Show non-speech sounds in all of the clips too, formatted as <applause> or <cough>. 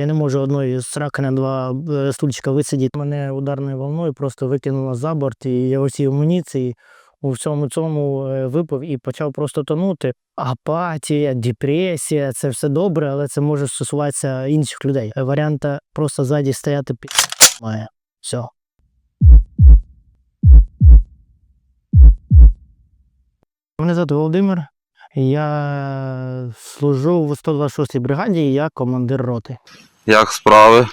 Я не можу одної сраки на два е, стульчика висидіти. Мене ударною волною просто викинуло за борт, і я усі амуніції у всьому цьому е, випав і почав просто тонути. Апатія, депресія це все добре, але це може стосуватися інших людей. Е, Варіанта просто ззаді стояти пі має. Все. Мене звати Володимир. Я служу в 126-й бригаді, і я командир роти. Як справи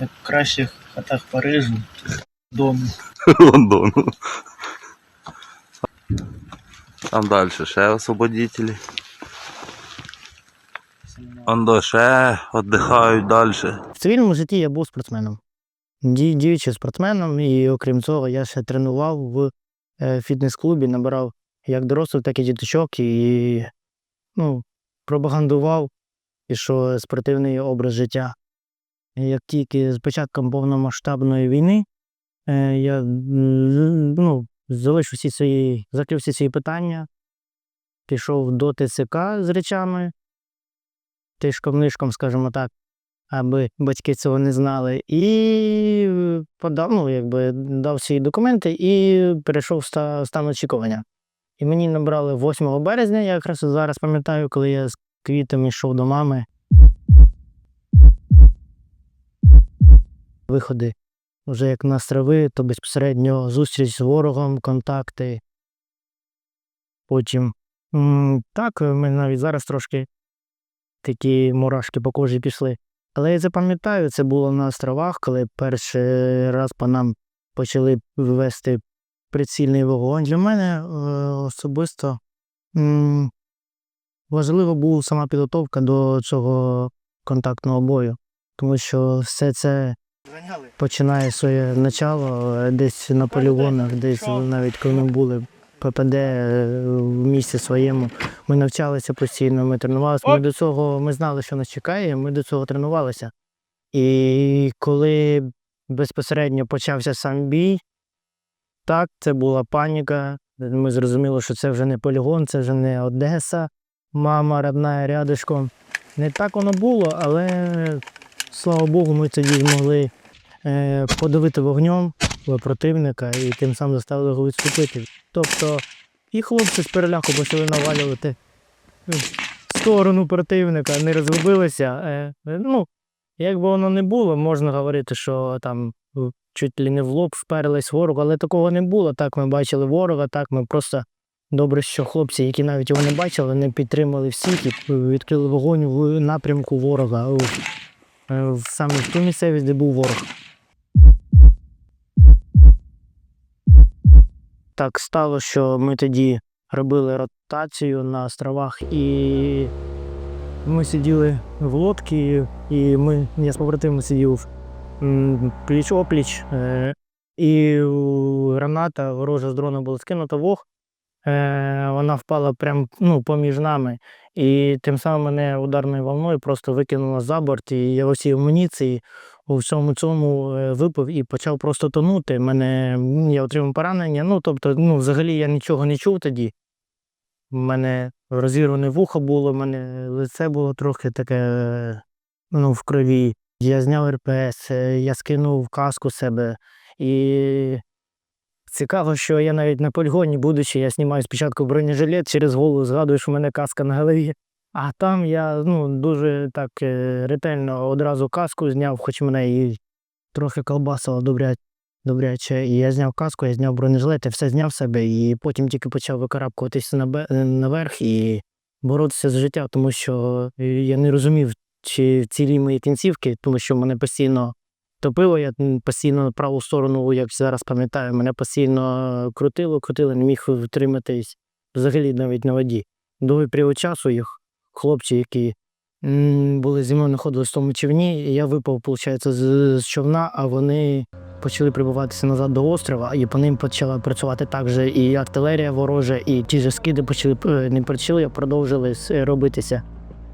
В кращих хатах Парижу, дому. <laughs> Лондону? Там далі ще освободителі. Ондо ще віддихають далі. В цивільному житті я був спортсменом. Діючи спортсменом, і окрім цього, я ще тренував в е, фітнес-клубі, набирав як дорослих, так і діточок, і ну, пропагандував пішов спортивний образ життя. Як тільки з початком повномасштабної війни е, я ну, залишив всі свої, закрив всі свої питання, пішов до ТЦК з речами, тишком-нишком, скажімо так, аби батьки цього не знали, і подав, ну, якби дав свої документи і перейшов в стан очікування. І мені набрали 8 березня, я якраз зараз пам'ятаю, коли я з квітами йшов до мами. Виходи вже як на страви, то безпосередньо зустріч з ворогом, контакти. Потім. Так, в мене навіть зараз трошки такі мурашки по кожі пішли. Але я запам'ятаю, це було на островах, коли перший раз по нам почали ввести прицільний вогонь. Для мене е, особисто важливо була сама підготовка до цього контактного бою, тому що все це починає своє начало е, десь на полігонах, десь навіть коли ми були ППД е, в місті своєму. Ми навчалися постійно, ми тренувалися. Ми до цього ми знали, що нас чекає, ми до цього тренувалися. І коли безпосередньо почався сам бій, так, це була паніка. Ми зрозуміли, що це вже не полігон, це вже не Одеса, мама родна рядишком. Не так воно було, але слава Богу, ми тоді змогли е, подавити вогнем противника і тим самим заставили його відступити. Тобто і хлопці з переляку почали навалювати в сторону противника, не розгубилися. Е, ну, як би воно не було, можна говорити, що там чуть ли не в лоб вперлись ворогу, але такого не було. Так ми бачили ворога, так ми просто добре, що хлопці, які навіть його не бачили, не підтримали всіх і відкрили вогонь в напрямку ворога, е, саме в ту місцевість, де був ворог. Так стало, що ми тоді робили ротацію на островах, і ми сиділи в лодці, і ми, я з побратимом сидів пліч опліч, е, і граната ворожа з дрона була скинута вог. Е, вона впала прямо ну, поміж нами, і тим самим мене ударною волною просто викинуло за борт, і я усі амуніції у всьому цьому е, випив і почав просто тонути. Мене я отримав поранення. Ну, тобто, ну, взагалі я нічого не чув тоді. У мене розірване вухо було, у мене лице було трохи таке ну, в крові. Я зняв РПС, е, я скинув каску себе. І цікаво, що я навіть на полігоні, будучи, я знімаю спочатку бронежилет, через голову згадую, що в мене каска на голові. А там я ну, дуже так е, ретельно одразу каску зняв, хоч мене і трохи колбасило добря- добряче. І я зняв каску, я зняв бронежилет, я все зняв себе, і потім тільки почав викарабкуватися наверх і боротися за життя, тому що я не розумів, чи цілі мої кінцівки, тому що мене постійно топило, я постійно на праву сторону, як зараз пам'ятаю, мене постійно крутило, крутило, не міг втриматись взагалі навіть на воді. Довгий період часу їх хлопці, які були зі мною знаходились в тому човні, і я випав, виходить, з, човна, а вони почали прибуватися назад до острова, і по ним почала працювати також і артилерія ворожа, і ті ж скиди почали е, не почали, а продовжили робитися.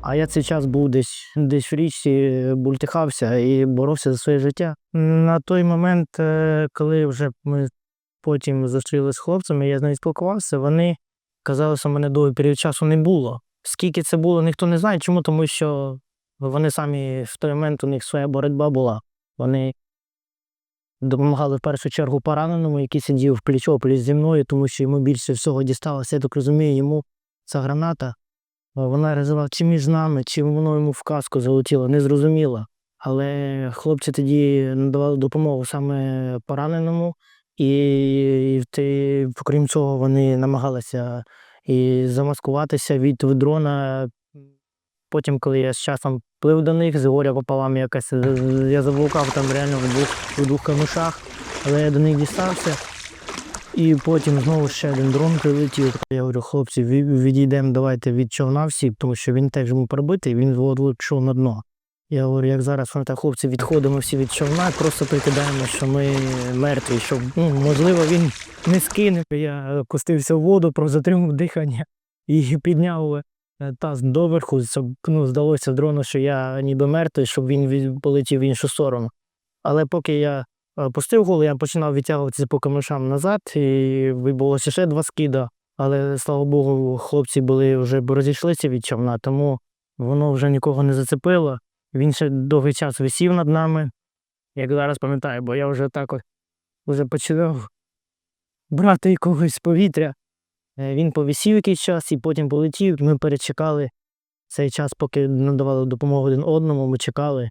А я цей час був десь десь в річці, бультихався і боровся за своє життя. На той момент, е, коли вже ми потім зустрілися з хлопцями, я з ними спілкувався, вони казали, що мене довгий період часу не було. Скільки це було, ніхто не знає. Чому? Тому що вони самі в той момент у них своя боротьба була. Вони допомагали в першу чергу пораненому, який сидів пліч пліч зі мною, тому що йому більше всього дісталося. Я так розумію, йому ця граната. Вона розвивала чи між нами, чи воно йому в каску залетіло, не зрозуміло. Але хлопці тоді надавали допомогу саме пораненому, і, ти, окрім цього, вони намагалися і замаскуватися від дрона. Потім, коли я з часом плив до них, з горя пополам якось е, я заблукав там реально в двох, в двох камушах, але я до них дістався. І потім знову ще один дрон прилетів. Я говорю, хлопці, відійдемо, давайте від човна всі, тому що він теж був пробитий, він от пішов на дно. Я говорю, як зараз так, хлопці, відходимо всі від човна, просто прикидаємо, що ми мертві, що ну, можливо він не скине. Я опустився в воду, про затримав дихання і підняв е, таз доверху, щоб ну, здалося дрону, що я ніби мертвий, щоб він полетів в іншу сторону. Але поки я опустив голову, я починав відтягуватися по камешам назад, і відбулося ще два скида. Але слава Богу, хлопці були вже розійшлися від човна, тому воно вже нікого не зацепило. Він ще довгий час висів над нами, як зараз пам'ятаю, бо я вже так от починав брати якогось повітря. Е, Він повисів якийсь час і потім полетів. Ми перечекали цей час, поки надавали допомогу один одному, ми чекали.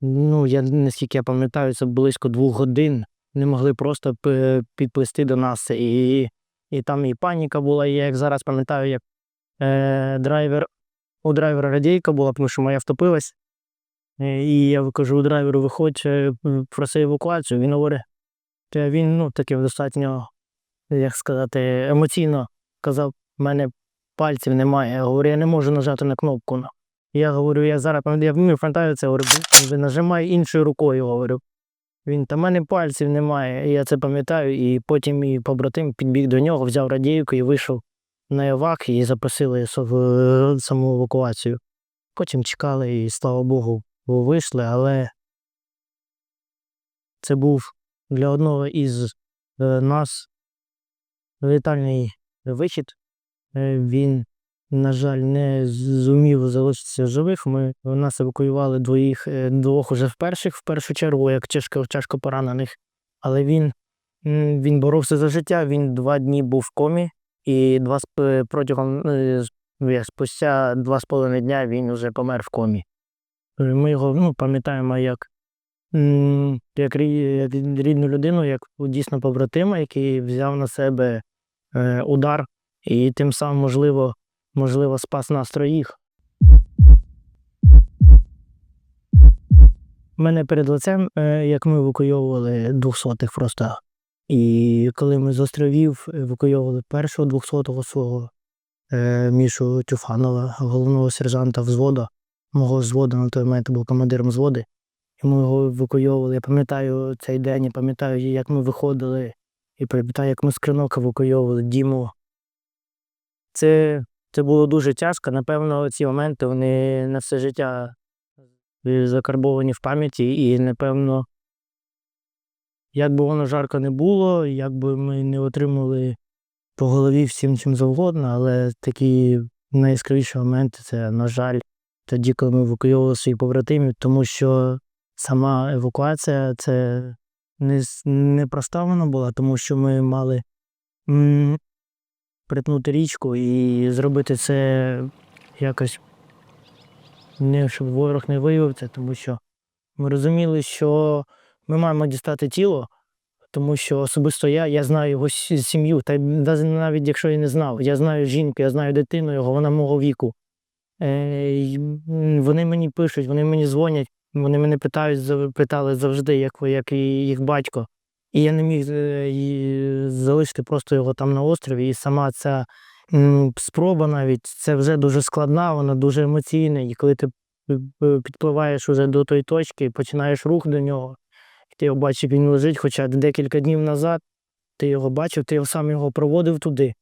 Ну, я наскільки я пам'ятаю, це близько двох годин. Не могли просто п- підплисти до нас. І, і там і паніка була. І я як зараз пам'ятаю, як е, драйвер, у драйвера радійка була, тому що моя втопилась. Е, І я кажу драйверу, виходь, е, проси евакуацію. Він говорить, «Та він ну, таким достатньо, як сказати, емоційно казав, в мене пальців немає. Я говорю, я не можу нажати на кнопку. Ну». Я говорю, я зараз я ну, пам'ятаю це, говорю, «Ви нажимай іншою рукою, говорю. Він, та в мене пальців немає. І я це пам'ятаю, і потім мій побратим підбіг до нього, взяв радійку і вийшов на евак і запросили в саму евакуацію. Потім чекали, і слава Богу, вийшли, але це був для одного із е, нас летальний вихід. Е, Він, на жаль, не зумів залишитися живих. Ми нас евакуювали двоїх, е, двох уже в перших, в першу чергу, як тяжко, тяжко поранених. Але він, він боровся за життя. Він два дні був в комі, і два з протягом е, спустя два з половиною дня він вже помер в комі. Е, Ми його ну, пам'ятаємо як, як, рідну людину, як дійсно побратима, який взяв на себе е, удар і тим самим, можливо, можливо, спас нас троїх. Мене перед лицем, е, як ми евакуйовували двохсотих просто. І коли ми з островів евакуйовували першого двохсотого свого е, Мішу Тюфанова, головного сержанта взводу, мого взводу на той момент був командиром взводу. І ми його евакуйовували. Я пам'ятаю цей день, я пам'ятаю, як ми виходили, і пам'ятаю, як ми з кринок евакуйовували Діму. Це, це було дуже тяжко. Напевно, ці моменти вони на все життя е, закарбовані в пам'яті, і, напевно, як би воно жарко не було, як би ми не отримали по голові всім чим завгодно, але такі найяскравіші моменти це, на жаль, тоді, коли ми евакуювали своїх побратимів, тому що сама евакуація це не, не проста вона була, тому що ми мали притнути річку і зробити це якось не щоб ворог не виявив це, тому що ми розуміли, що ми маємо дістати тіло, тому що особисто я, я знаю його сім'ю, та навіть якщо я не знав, я знаю жінку, я знаю дитину його, вона мого віку. Е, вони мені пишуть, вони мені дзвонять, вони мене питають, питали завжди, як, як їх батько. І я не міг е, залишити просто його там на острові. І сама ця спроба навіть це вже дуже складна, вона дуже емоційна. І коли ти п- п- підпливаєш уже до тої точки починаєш рух до нього, і ти його бачиш, як він лежить, хоча декілька днів назад ти його бачив, ти сам його проводив туди.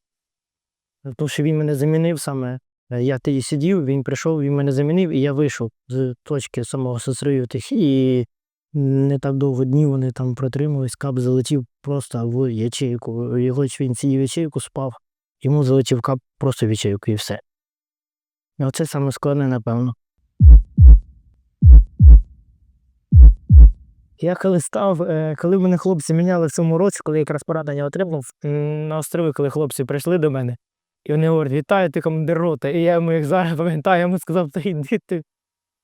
Тому що він мене замінив саме. Е, Я тоді сидів, він прийшов, він мене замінив, і я вийшов з точки самого сострою тих. І не так довго днів вони там протримались, кап залетів просто в ячейку. Його він сидів ячейку, спав, йому залетів кап просто в ячейку і все. Оце саме складне, напевно. Я коли став, е, коли мене хлопці міняли в цьому році, коли я якраз поранення отримав на острови, коли хлопці прийшли до мене, і вони говорять, вітаю, ти командир роти. І я йому їх зараз пам'ятаю, я йому сказав, та йди ти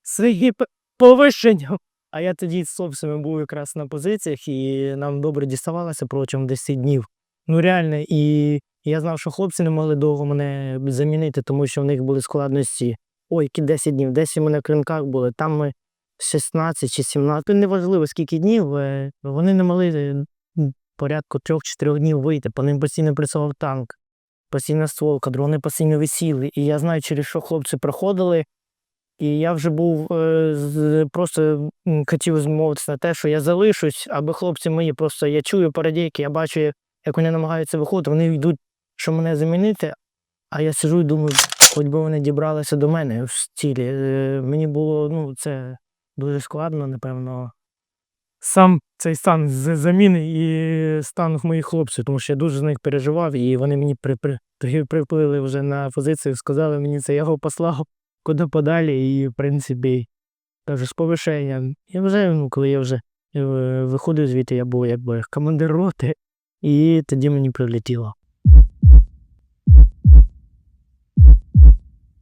свої повищення. А я тоді з хлопцями був якраз на позиціях, і нам добре діставалося протягом 10 днів. Ну реально, і я знав, що хлопці не могли довго мене замінити, тому що в них були складності. Ой, які 10 днів, 10 ми на кринках були, там ми 16 чи 17, ну, неважливо скільки днів, е, вони не могли е, порядку 3-4 днів вийти, по ним постійно працював танк, постійна стволка, дрони постійно висіли. І я знаю, через що хлопці проходили. І я вже був е, просто хотів змовитися на те, що я залишусь, аби хлопці мої просто я чую парадійки, я бачу, як- вони намагаються виходити, вони йдуть, щоб мене замінити. А я сижу і думаю, хоч би вони дібралися до мене в стілі. Е, Мені було ну, це дуже складно, напевно. Сам цей стан з- заміни і стан моїх хлопців, тому що я дуже за них переживав, і вони мені при, при- приплили вже на позицію, сказали мені це, я його послав куди подалі, і, в принципі, кажу, з повишенням. І вже, ну, коли я вже е, виходив звідти, я був якби командир роти, і тоді мені прилетіло.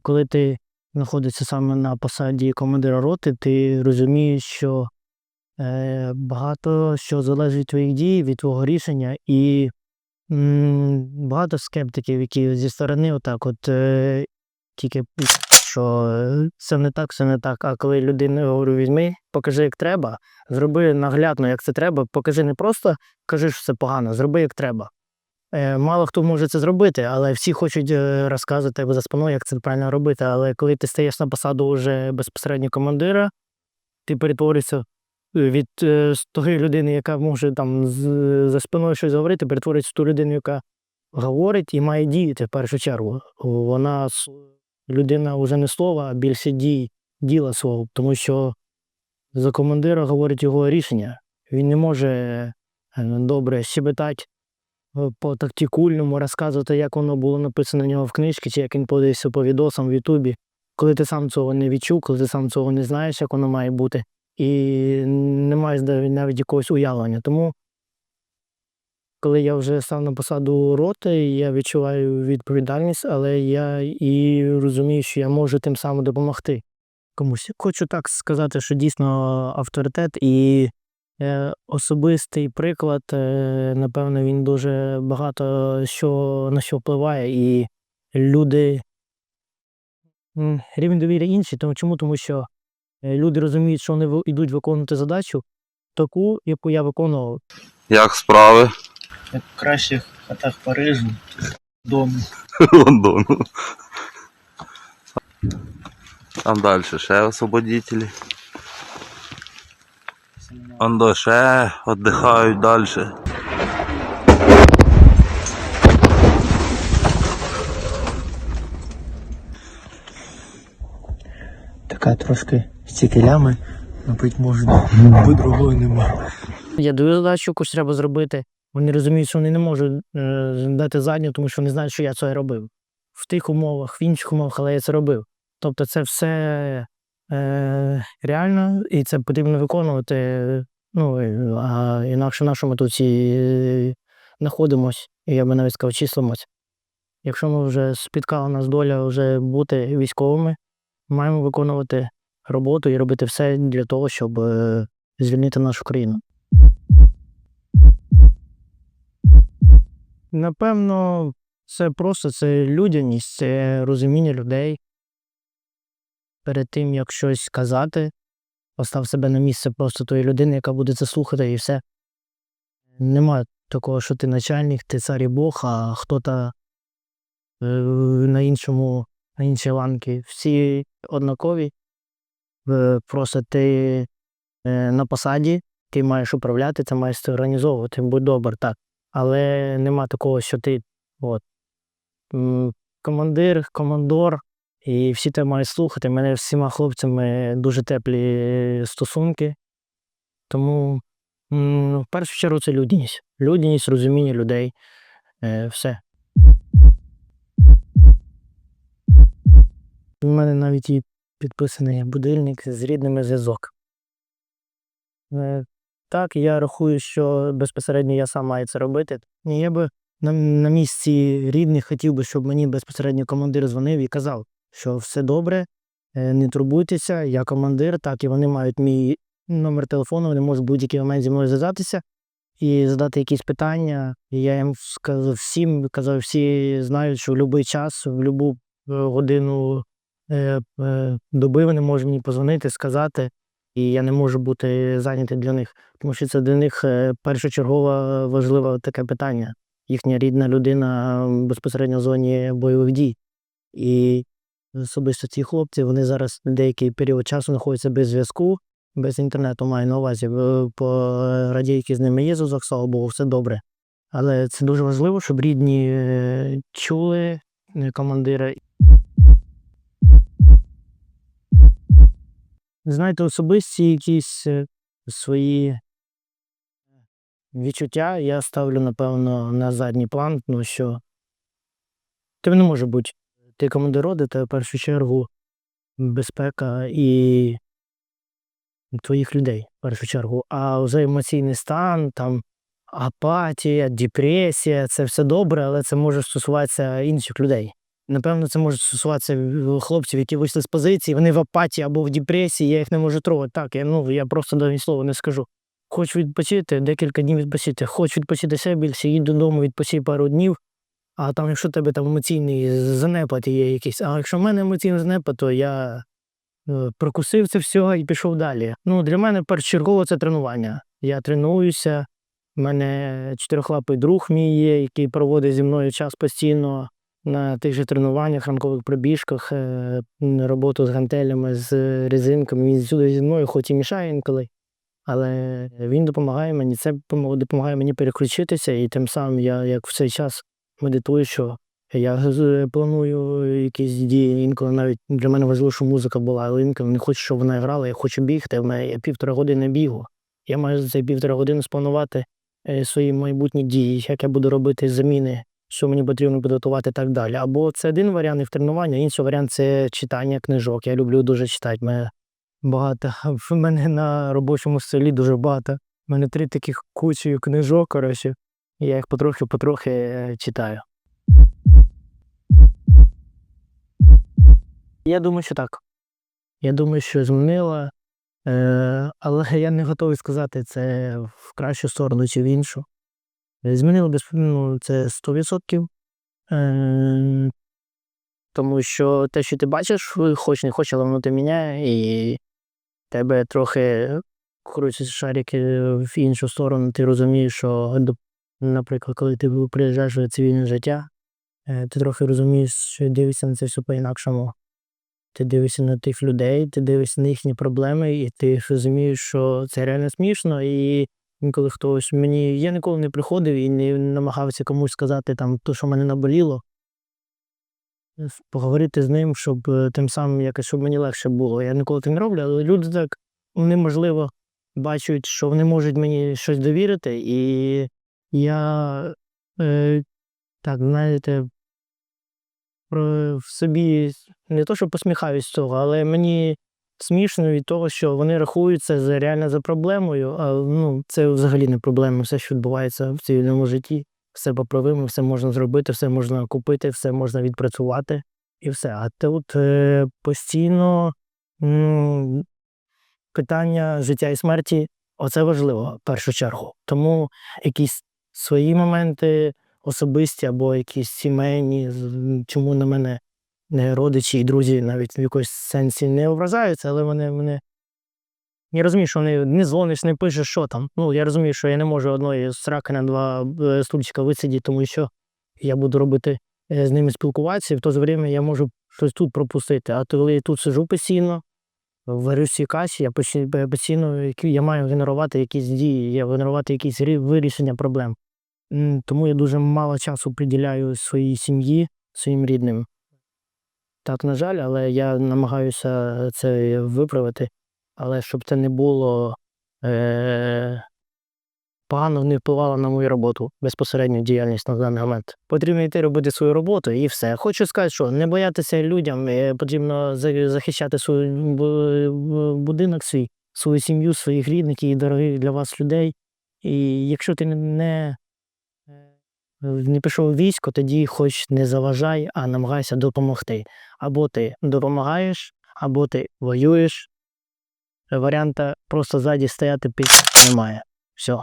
Коли ти знаходишся саме на посаді командира роти, ти розумієш, що е, багато що залежить від твоїх дій, від твого рішення, і м, багато скептиків, які зі сторони, отак, от е, тільки що е, це не так, це не так. А коли людина говорю, візьми, покажи, як треба, зроби наглядно, як це треба, покажи не просто кажи, що це погано, зроби як треба. Е, Мало хто може це зробити, але всі хочуть е, розказувати за спиною, як це правильно робити. Але коли ти стаєш на посаду вже безпосередньо командира, ти перетворишся від тої людини, яка може там за спиною щось говорити, перетвориться в ту людину, яка говорить і має діяти в першу чергу. Вона людина вже не слова, а більше дій, діла свого, тому що за командира говорить його рішення. Він не може е, добре щебетати е, по тактикульному, розказувати, як воно було написано в нього в книжці, чи як він подивився по відосам в Ютубі. Коли ти сам цього не відчув, коли ти сам цього не знаєш, як воно має бути, і не маєш навіть якогось уявлення. Тому, коли я вже став на посаду роти, я відчуваю відповідальність, але я і розумію, що я можу тим самим допомогти комусь. Хочу так сказати, що дійсно авторитет і е, особистий приклад, е, напевно, він дуже багато що на що впливає, і люди рівень довіри інший. Тому чому? Тому що е, люди розуміють, що вони йдуть виконувати задачу, таку, яку я виконував. Як справи? В кращих хатах Парижу, дому. <laughs> Лондону. Там далі ще освободителі. Ондо ще віддихають далі. Така трошки стільки лями, напить можна, бо другої нема. Я даю задачу, якусь треба зробити. Вони розуміють, що вони не можуть е, дати задню, тому що вони знають, що я це робив. В тих умовах, в інших умовах, але я це робив. Тобто це все е, реально, і це потрібно виконувати. Ну, а інакше на що ми тут е, знаходимось, і я би навіть сказав, числимось. Якщо ми вже спіткала нас доля вже бути військовими, маємо виконувати роботу і робити все для того, щоб е, звільнити нашу країну. Напевно, це просто це людяність, це розуміння людей. Перед тим, як щось казати, постав себе на місце просто тої людини, яка буде це слухати, і все. Нема такого, що ти начальник, ти цар і Бог, а хто-то е, на іншому, на іншій ланки. Всі однакові. Е, Просто ти е, на посаді, ти маєш управляти, ти маєш це організовувати, будь добр, так. Але нема такого, що ти от, командир, командор, і всі тебе мають слухати. У мене з всіма хлопцями дуже теплі стосунки. Тому в першу чергу це людяність. Людяність, розуміння людей. Е, все. У мене навіть і підписаний будильник з рідними зв'язок. Так, я рахую, що безпосередньо я сам маю це робити. І Я би на, на місці рідних хотів би, щоб мені безпосередньо командир дзвонив і казав, що все добре, е, не турбуйтеся, я командир, так, і вони мають мій номер телефону, вони можуть в будь-який момент зі мною зв'язатися і задати якісь питання. І я їм сказав всім, казав, всі знають, що в будь-який час, в будь-яку годину е, е, доби вони можуть мені позвонити, сказати, і я не можу бути зайнятий для них, тому що це для них е, першочергове важливе таке питання. Їхня рідна людина безпосередньо в зоні бойових дій. І особисто ці хлопці вони зараз деякий період часу знаходяться без зв'язку, без інтернету маю на увазі. Е, По радійки з ними є зв'язок, слава Богу, все добре. Але це дуже важливо, щоб рідні е, чули е, командира. Знаєте, особисті якісь е, свої відчуття я ставлю, напевно, на задній план, тому що ти не може бути. Ти командир роди, це в першу чергу безпека і твоїх людей, в першу чергу. А вже емоційний стан, там апатія, депресія це все добре, але це може стосуватися інших людей. Напевно, це може стосуватися е, хлопців, які вийшли з позиції, вони в апатії або в депресії, я їх не можу трогати. Так, я, ну, я просто навіть слова не скажу. Хочу відпочити, декілька днів відпочити. Хочу відпочити ще більше, їдь додому, відпочий пару днів. А там, якщо тебе там емоційний занепад є якийсь, а якщо в мене емоційний занепад, то я е, прокусив це все і пішов далі. Ну, для мене першочергово це тренування. Я тренуюся, в мене чотирьохлапий друг мій є, який проводить зі мною час постійно на тих же тренуваннях, ранкових пробіжках, е, роботу з гантелями, з резинками. Він сюди зі мною, хоч і мішає інколи. Але він допомагає мені, це допомагає мені переключитися, і тим самим я як в цей час медитую, що я планую якісь дії. Інколи навіть для мене важливо, що музика була, але інколи не хочу, щоб вона грала, я хочу бігти. В мене є півтора години бігу. Я маю за ці півтора години спланувати е, свої майбутні дії, як я буду робити заміни, що мені потрібно підготувати і так далі. Або це один варіант і в тренування, інший варіант це читання книжок. Я люблю дуже читати. Мене багато. <laughs> В мене на робочому столі дуже багато. У мене три таких кучі книжок, коротше. І я їх потрохи-потрохи е, читаю. Я думаю, що так. Я думаю, що змінила. Е, але я не готовий сказати, це в кращу сторону чи в іншу. Е, Змінило без ну, це 100%. Е, тому що те, що ти бачиш, хоч не хоч, але воно те міняє, і тебе трохи крутяться шарики в іншу сторону. Ти розумієш, що, наприклад, коли ти приїжджаєш в цивільне життя, е, ти трохи розумієш, що дивишся на це все по-інакшому. Ти дивишся на тих людей, ти дивишся на їхні проблеми, і ти розумієш, що це реально смішно. І інколи хтось мені. Я ніколи не приходив і не намагався комусь сказати там то, що мене наболіло. Поговорити з ним, щоб е, тим самим якось щоб мені легше було. Я ніколи так не роблю, але люди так вони, можливо, бачать, що вони можуть мені щось довірити, і я е, так, знаєте, в собі не то, що посміхаюсь з цього, але мені смішно від того, що вони рахуються за реально за проблемою, а ну, це взагалі не проблема. Все, що відбувається в цивільному житті, все поправимо, все можна зробити, все можна купити, все можна відпрацювати і все. А тут е, постійно м, питання життя і смерті оце важливо в першу чергу. Тому якісь свої моменти особисті або якісь сімейні, чому на мене не родичі і друзі навіть в якомусь сенсі не ображаються, але вони мене. Я розумію, що вони не дзвониш, не пишеш, що там. Ну, я розумію, що я не можу одної сраки на два е, стульчика висидіти, тому що я буду робити е, з ними спілкуватися, і в то же время я можу щось тут пропустити. А то коли я тут сижу постійно, варю всі каші, я постійно я маю генерувати якісь дії, я генерувати якісь рі- вирішення проблем. Тому я дуже мало часу приділяю своїй сім'ї, своїм рідним. Так, на жаль, але я намагаюся це виправити. Але щоб це не було е- погано не впливало на мою роботу, безпосередню діяльність на даний момент. Потрібно йти робити свою роботу і все. Хочу сказати, що не боятися людям, е, потрібно захищати свій бу- бу- будинок свій, свою сім'ю, своїх рідних і дорогих для вас людей. І якщо ти не, не пішов у військо, тоді хоч не заважай, а намагайся допомогти. Або ти допомагаєш, або ти воюєш. Варіанта просто ззаді стояти під немає. Все.